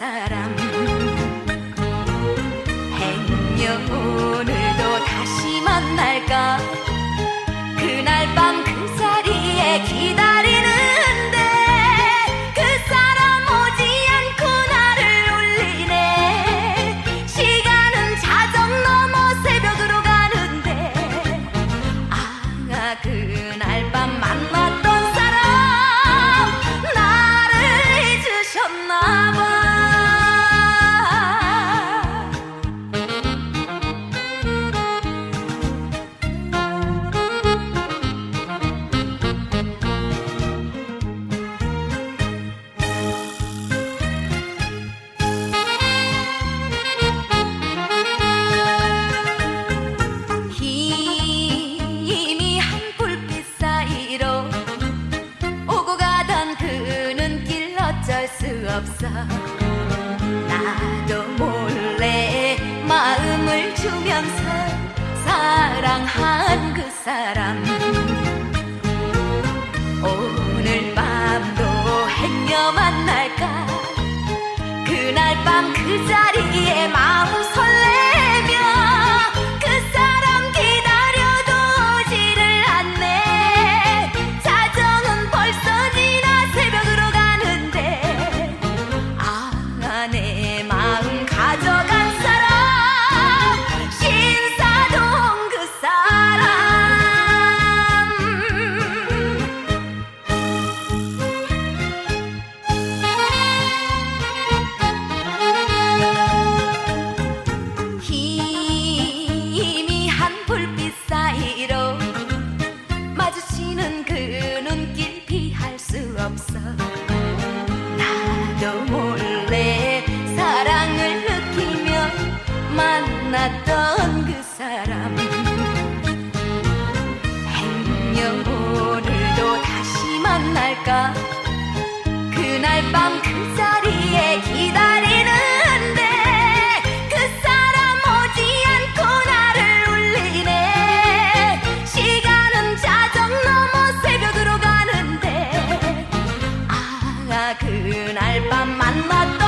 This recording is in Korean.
pasarán. 나도 몰래 마음을 주면서 사랑한 그 사람. 오늘 밤도 행여 만날까? 그날 밤 그 자리에 마음 나도 몰래 사랑을 느끼며 만났던 그 사람. 행여 오늘도 다시 만날까? 그날 밤 ประมาณว่า